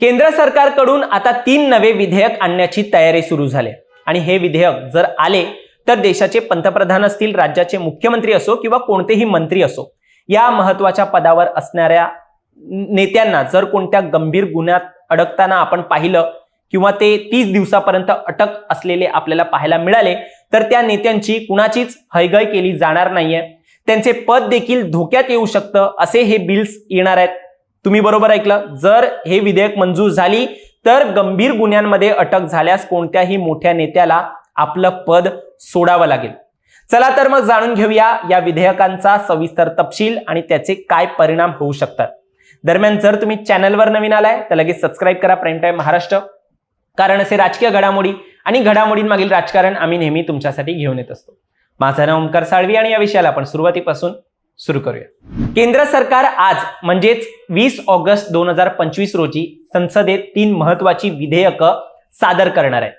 केंद्र सरकारकडून आता तीन नवे विधेयक आणण्याची तयारी सुरू झाली. आणि हे विधेयक जर आले तर देशाचे पंतप्रधान असतील राज्याचे मुख्यमंत्री असो किंवा कोणतेही मंत्री असो या महत्त्वाच्या पदावर असणाऱ्या नेत्यांना जर कोणत्या गंभीर गुन्ह्यात अडकताना आपण पाहिलं किंवा ते तीस दिवसापर्यंत अटक असलेले आपल्याला पाहायला मिळाले तर त्या नेत्यांची कुणाचीच हयगय केली जाणार नाहीये. त्यांचे पद देखील धोक्यात येऊ शकतं असे हे बिल्स येणार आहेत. तुम्ही बरोबर ऐकलं. जर हे विधेयक मंजूर झाली तर गंभीर गुन्ह्यांमध्ये अटक झाल्यास कोणत्याही मोठ्या नेत्याला आपलं पद सोडावं लागेल. चला तर मग जाणून घेऊया या विधेयकांचा सविस्तर तपशील आणि त्याचे काय परिणाम होऊ शकतात. दरम्यान जर तुम्ही चॅनलवर नवीन आलाय तर लगेच सबस्क्राईब करा प्राईम टाईम महाराष्ट्र. कारण असे राजकीय घडामोडी आणि घडामोडींमागील राजकारण आम्ही नेहमी तुमच्यासाठी घेऊन येत असतो. माझं नाव ओमकार साळवी आणि या विषयाला आपण सुरुवातीपासून सुरू करूया. केंद्र सरकार आज म्हणजेच वीस ऑगस्ट दोन हजार पंचवीस रोजी संसदेत तीन महत्वाची विधेयकं सादर करणार आहे.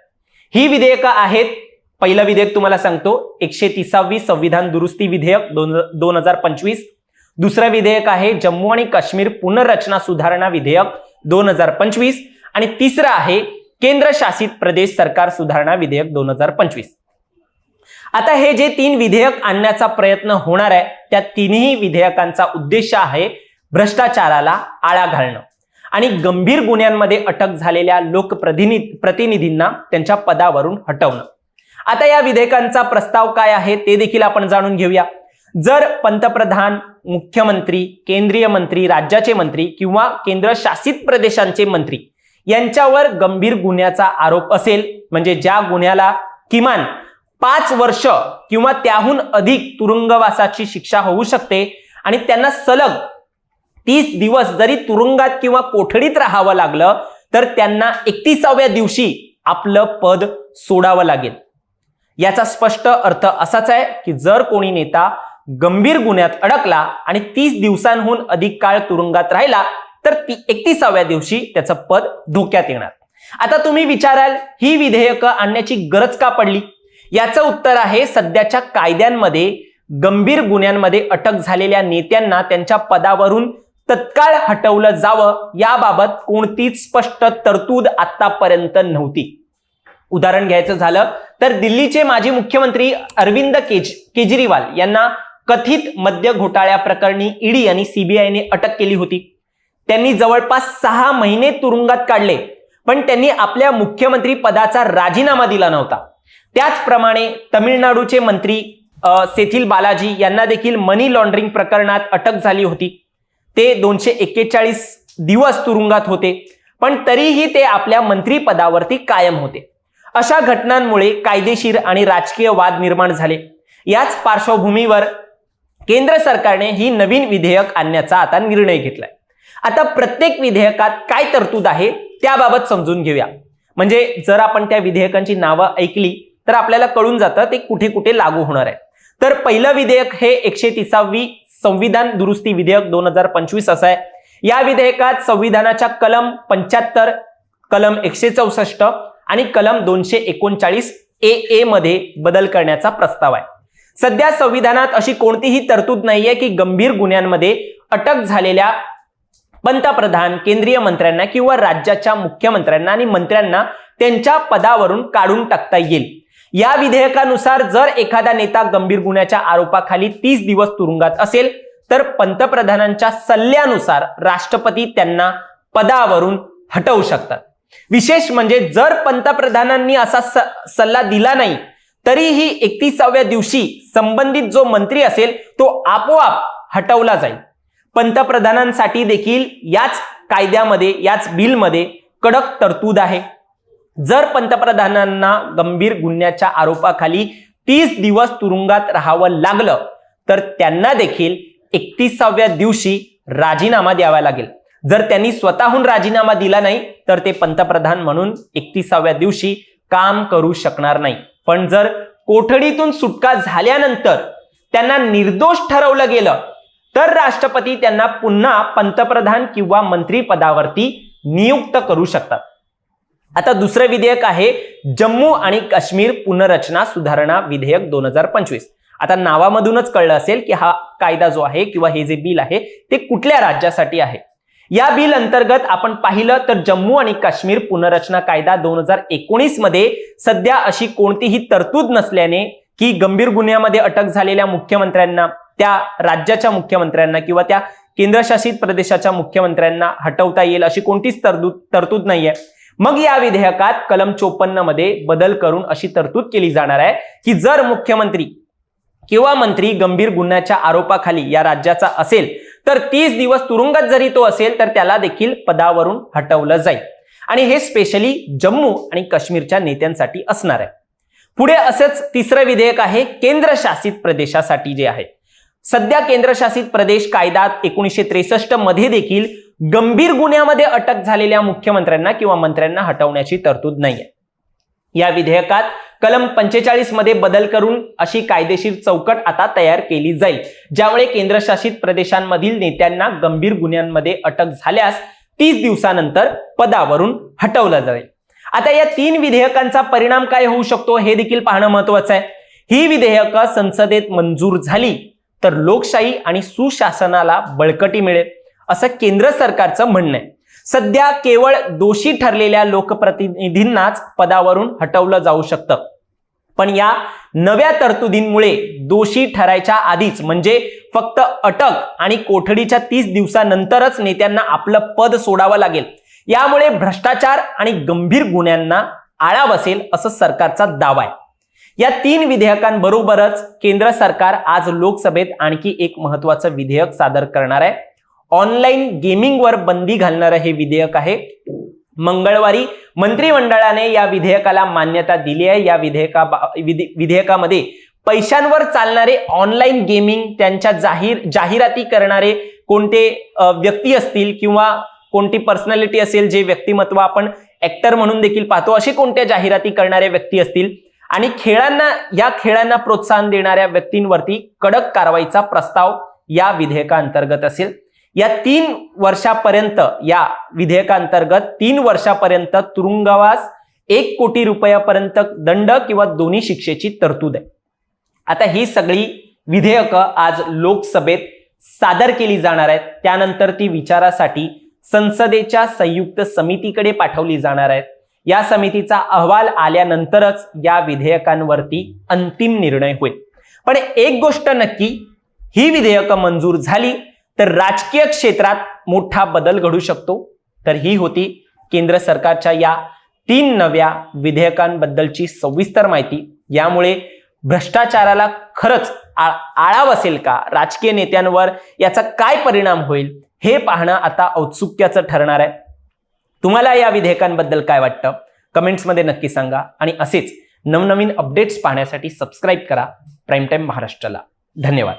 ही विधेयकं आहेत पहिलं विधेयक तुम्हाला सांगतो एकशे तिसावी संविधान दुरुस्ती विधेयक दोन दोन हजार पंचवीस. दुसरं विधेयक आहे जम्मू आणि काश्मीर पुनर्रचना सुधारणा विधेयक दोन हजार पंचवीस. आणि तिसरं आहे केंद्र शासित प्रदेश सरकार सुधारणा विधेयक दोन हजार पंचवीस. आता हे जे तीन विधेयक आणण्याचा प्रयत्न होणार आहे त्या तिन्ही विधेयकांचा उद्देश आहे भ्रष्टाचाराला आळा घालणं. आणि गंभीर गुन्ह्यांमध्ये अटक झालेल्या लोकप्रतिनि प्रतिनिधींना त्यांच्या पदावरून हटवणं. आता या विधेयकांचा प्रस्ताव काय आहे ते देखील आपण जाणून घेऊया. जर पंतप्रधान मुख्यमंत्री केंद्रीय मंत्री राज्याचे मंत्री किंवा केंद्र शासित प्रदेशांचे मंत्री यांच्यावर गंभीर गुन्ह्याचा आरोप असेल म्हणजे ज्या गुन्ह्याला किमान पाच वर्ष किंवा त्याहून अधिक तुरुंगवासाची शिक्षा होऊ शकते आणि त्यांना सलग तीस दिवस जरी तुरुंगात किंवा कोठडीत राहावं लागलं तर त्यांना एकतीसाव्या दिवशी आपलं पद सोडावं लागेल. याचा स्पष्ट अर्थ असाच आहे की जर कोणी नेता गंभीर गुन्ह्यात अडकला आणि तीस दिवसांहून अधिक काळ तुरुंगात राहिला तर ती एकतीसाव्या दिवशी त्याचं पद धोक्यात येणार. आता तुम्ही विचाराल ही विधेयकं आणण्याची गरज का पडली? याचं उत्तर आहे सध्याच्या कायद्यांमध्ये गंभीर गुन्ह्यांमध्ये अटक झालेल्या नेत्यांना त्यांच्या पदावरून तत्काळ हटवलं जावं याबाबत कोणतीच स्पष्ट तरतूद आतापर्यंत नव्हती. उदाहरण घ्यायचं झालं तर दिल्लीचे माजी मुख्यमंत्री अरविंद केज केजरीवाल यांना कथित मद्य घोटाळ्या प्रकरणी ईडी आणि सीबीआयने अटक केली होती. त्यांनी जवळपास सहा महिने तुरुंगात काढले पण त्यांनी आपल्या मुख्यमंत्री पदाचा राजीनामा दिला नव्हता. त्याचप्रमाणे तमिळनाडूचे मंत्री सेथिल बालाजी यांना देखील मनी लॉन्ड्रिंग प्रकरणात अटक झाली होती. ते दोनशे एक्केचाळीस दिवस तुरुंगात होते पण तरीही ते आपल्या मंत्रीपदावरती कायम होते. अशा घटनांमुळे कायदेशीर आणि राजकीय वाद निर्माण झाले. याच पार्श्वभूमीवर केंद्र सरकारने ही नवीन विधेयक आणण्याचा आता निर्णय घेतलाय. आता प्रत्येक विधेयकात काय तरतूद आहे त्याबाबत समजून घेऊया. म्हणजे जर आपण त्या विधेयकांची नावं ऐकली तर आपल्याला कळून जातं ते कुठे कुठे लागू होणार आहे. तर पहिलं विधेयक हे एकशे तिसावी संविधान दुरुस्ती विधेयक दोन हजार पंचवीस असं आहे. या विधेयकात संविधानाच्या कलम पंच्याहत्तर कलम एकशे चौसष्ट आणि कलम दोनशे एकोणचाळीस ए ए मध्ये बदल करण्याचा प्रस्ताव आहे. सध्या संविधानात अशी कोणतीही तरतूद नाहीये की गंभीर गुन्ह्यांमध्ये अटक झालेल्या पंतप्रधान केंद्रीय मंत्र्यांना किंवा राज्याच्या मुख्यमंत्र्यांना आणि मंत्र्यांना त्यांच्या पदावरून काढून टाकता येईल. या विधेयकानुसार जर एखादा नेता गंभीर गुन्ह्याच्या आरोपाखाली तीस दिवस तुरुंगात असेल तर पंतप्रधानांच्या सल्ल्यानुसार राष्ट्रपती त्यांना पदावरून हटवू शकतात. विशेष म्हणजे जर पंतप्रधानांनी असा स- सल्ला दिला नाही तरीही एकतीसाव्या दिवशी संबंधित जो मंत्री असेल तो आपोआप हटवला जाईल. पंतप्रधानांसाठी देखील याच कायद्यामध्ये याच बिलमध्ये कडक तरतूद आहे. जर पंतप्रधानांना गंभीर गुन्ह्याच्या आरोपाखाली तीस दिवस तुरुंगात राहावं लागलं तर त्यांना देखील एकतीसाव्या दिवशी राजीनामा द्यावा लागेल. जर त्यांनी स्वतःहून राजीनामा दिला नाही तर ते पंतप्रधान म्हणून एकतीसाव्या दिवशी काम करू शकणार नाही. पण जर कोठडीतून सुटका झाल्यानंतर त्यांना निर्दोष ठरवलं गेलं तर राष्ट्रपती त्यांना पुन्हा पंतप्रधान किंवा मंत्री पदावरती नियुक्त करू शकतात. आता दुसरं विधेयक आहे जम्मू आणि काश्मीर पुनर्रचना सुधारणा विधेयक दोन हजार पंचवीस. आता नावामधूनच कळलं असेल की हा कायदा जो आहे किंवा हे जे बिल आहे ते कुठल्या राज्यासाठी आहे? या बिल अंतर्गत आपण पाहिलं तर जम्मू आणि काश्मीर पुनर्रचना कायदा दोन हजार एकोणीसमध्ये सध्या अशी कोणतीही तरतूद नसल्याने की गंभीर गुन्ह्यामध्ये अटक झालेल्या मुख्यमंत्र्यांना त्या राज्याच्या मुख्यमंत्र्यांना किंवा त्या केंद्रशासित प्रदेशाच्या मुख्यमंत्र्यांना हटवता येईल अशी कोणतीच तरतूद तरतूद नाहीये. मग या विधेयकात कलम चोपन्नमध्ये बदल करून अशी तरतूद केली जाणार आहे की जर मुख्यमंत्री किंवा मंत्री गंभीर गुन्ह्याच्या आरोपाखाली या राज्याचा असेल तर तीस दिवस तुरुंगात जरी तो असेल तर त्याला देखील पदावरून हटवलं जाईल. आणि हे स्पेशली जम्मू आणि काश्मीरच्या नेत्यांसाठी असणार आहे. पुढे असंच तिसरं विधेयक आहे केंद्रशासित प्रदेशासाठी जे आहे. सध्या केंद्रशासित प्रदेश कायदा एकोणीसशे त्रेसष्टमध्ये देखील गंभीर गुन्ह्यामध्ये अटक झालेल्या मुख्यमंत्र्यांना किंवा मंत्र्यांना हटवण्याची तरतूद नाहीये. या विधेयकात कलम पंचेचाळीसमध्ये बदल करून अशी कायदेशीर चौकट आता तयार केली जाईल ज्यामुळे केंद्रशासित प्रदेशांमधील नेत्यांना गंभीर गुन्ह्यांमध्ये अटक झाल्यास तीस दिवसानंतर पदावरून हटवलं जाईल. आता या तीन विधेयकांचा परिणाम काय होऊ शकतो हे देखील पाहणं महत्वाचं आहे. ही विधेयकं संसदेत मंजूर झाली तर लोकशाही आणि सुशासनाला बळकटी मिळेल. असं केंद्र सरकारचं म्हणणं आहे. सध्या केवळ दोषी ठरलेल्या लोकप्रतिनिधींनाच पदावरून हटवलं जाऊ शकतं. पण या नव्या तरतुदींमुळे दोषी ठरायच्या आधीच म्हणजे फक्त अटक आणि कोठडीच्या तीस दिवसानंतरच नेत्यांना आपलं पद सोडावं लागेल. यामुळे भ्रष्टाचार आणि गंभीर गुन्ह्यांना आळा बसेल असं सरकारचा दावा आहे. या तीन विधेयकांबरोबरच केंद्र सरकार आज लोकसभेत आणखी एक महत्वाचं विधेयक सादर करणार आहे. ऑनलाईन गेमिंगवर बंदी घालणारं हे विधेयक आहे. मंगळवारी मंत्रिमंडळाने या विधेयकाला मान्यता दिली आहे. या विधेयका विधेयकामध्ये पैशांवर चालणारे ऑनलाईन गेमिंग त्यांच्या जाहीर जाहिराती करणारे कोणते व्यक्ती असतील किंवा कोणती पर्सनॅलिटी असेल जे व्यक्तिमत्व आपण ऍक्टर म्हणून देखील पाहतो असे कोणत्या जाहिराती करणारे व्यक्ती असतील? आणि खेळांना या खेळांना प्रोत्साहन देणाऱ्या व्यक्तींवरती कडक कारवाईचा प्रस्ताव या विधेयकाअंतर्गत असेल. या तीन वर्षापर्यंत या विधेयकांतर्गत तीन वर्षापर्यंत तुरुंगवास एक कोटी रुपयापर्यंत दंड किंवा दोन्ही शिक्षेची तरतूद आहे. आता ही सगळी विधेयकं आज लोकसभेत सादर केली जाणार आहेत. त्यानंतर ती विचारासाठी संसदेच्या संयुक्त समितीकडे पाठवली जाणार आहेत. या समितीचा अहवाल आल्यानंतरच या विधेयकांवरती अंतिम निर्णय होईल. पण एक गोष्ट नक्की ही विधेयकं मंजूर झाली तर राजकीय क्षेत्रात मोठा बदल घडू शकतो. तर ही होती केंद्र सरकारच्या या तीन नव्या विधेयकांबद्दलची सविस्तर माहिती. यामुळे भ्रष्टाचाराला खरंच आ- आळा बसेल का? राजकीय नेत्यांवर याचा काय परिणाम होईल? हे पाहणं आता औत्सुक्याचं ठरणार आहे. तुम्हाला या विधेयकांबद्दल काय वाटतं? कमेंट्समध्ये नक्की सांगा. आणि असेच नवनवीन अपडेट्स पाहण्यासाठी सबस्क्राईब करा. प्राईम टाईम महाराष्ट्राला. धन्यवाद.